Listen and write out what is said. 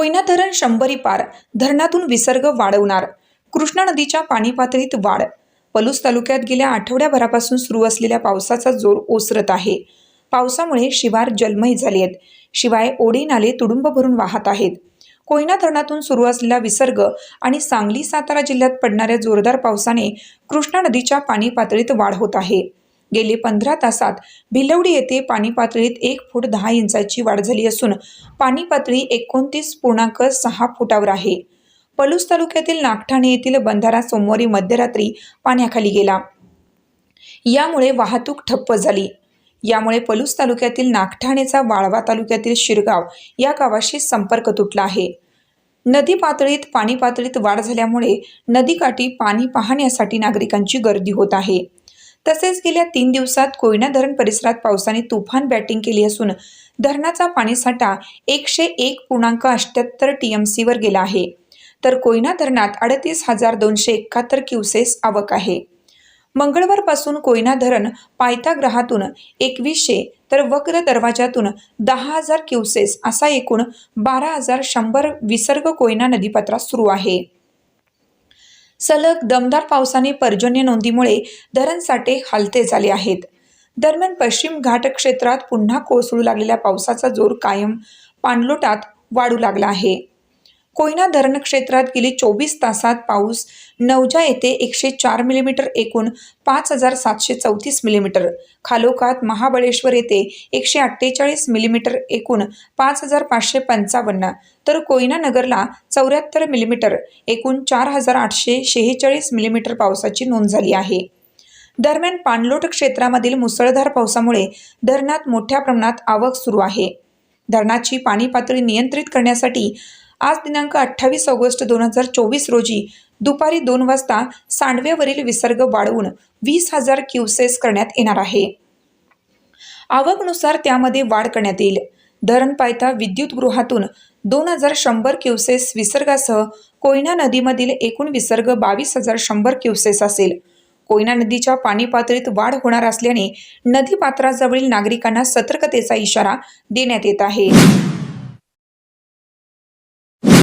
कोयना धरण शंभरी पार धरणातून विसर्ग वाढवणार. कृष्णा नदीच्या पाणी पातळीत वाढ. पलूस तालुक्यात गेल्या आठवड्याभरापासून सुरू असलेल्या पावसाचा जोर ओसरत आहे. पावसामुळे शिवार जलमय झाले आहेत शिवाय ओढे नाले तुडुंब भरून वाहत आहेत. कोयना धरणातून सुरू असलेला विसर्ग आणि सांगली सातारा जिल्ह्यात पडणाऱ्या जोरदार पावसाने कृष्णा नदीच्या पाणी पातळीत वाढ होत आहे. गेले पंधरा तासात भिलवडी येथे पाणी पातळीत एक फूट दहा इंचाची वाढ झाली असून पाणी पातळी एकोणतीस पूर्णांक सहा फुटावर आहे. पलूस तालुक्यातील नागठाणे येथील बंधारा सोमवारी मध्यरात्री पाण्याखाली गेला. यामुळे वाहतूक ठप्प झाली. यामुळे पलूस तालुक्यातील नागठाणेचा वाळवा तालुक्यातील शिरगाव या गावाशी संपर्क तुटला आहे. नदी पातळीत पाणी पातळीत वाढ झाल्यामुळे नदीकाठी पाणी पाहण्यासाठी नागरिकांची गर्दी होत आहे. तसेच गेल्या तीन दिवसात कोयना धरण परिसरात पावसाने तुफान बॅटिंग केली असून धरणाचा पाणीसाठा एकशे एक पूर्णांक अष्ट्याहत्तर टी एम सीवर गेला आहे. तर कोयना धरणात अडतीस हजार दोनशे एकाहत्तर क्युसेस आवक आहे. मंगळवारपासून कोयना धरण पायथाग्रहातून एकवीसशे तर वक्र दरवाजातून दहा हजार क्युसेस असा एकूण बारा हजार शंभर विसर्ग कोयना नदीपात्रात सुरू आहे. सलग दमदार पावसाने पर्जन्य नोंदीमुळे धरणसाठे हलते झाले आहेत. दरम्यान पश्चिम घाट क्षेत्रात पुन्हा कोसळू लागलेल्या पावसाचा जोर कायम पाणलोटात वाढू लागला आहे. कोयना धरण क्षेत्रात गेली चोवीस तासात पाऊस नवजा येथे एकशे चार मिलीमीटर एकूण पाच हजार सातशे चौतीस मिलीमीटर खालोखात महाबळेश्वर येथे एकशे अठ्ठेचाळीस मिलीमीटर एकूण पाच हजार पाचशे पंचावन्न. तर कोयना नगरला चौऱ्याहत्तर मिलीमीटर एकूण चार हजार आठशे शेहेचाळीस मिलीमीटर पावसाची नोंद झाली आहे. दरम्यान पाणलोट क्षेत्रामधील मुसळधार पावसामुळे धरणात मोठ्या प्रमाणात आवक सुरू आहे. धरणाची पाणी पातळी नियंत्रित करण्यासाठी आज दिनांक अठ्ठावीस ऑगस्ट दोन हजार चोवीस रोजी दुपारी दोन वाजता सांडव्यावरील विसर्ग वाढवून वीस हजार क्युसेस करण्यात येणार आहे. आवकनुसार त्यामध्ये वाढ करण्यात येईल. धरण पायथा विद्युतगृहातून दोन हजार शंभर क्युसेस विसर्गासह कोयना नदीमधील एकूण विसर्ग बावीस हजार शंभर क्युसेस असेल. कोयना नदीच्या पाणी पातळीत वाढ होणार असल्याने नदी पात्राजवळील नागरिकांना सतर्कतेचा इशारा देण्यात येत आहे.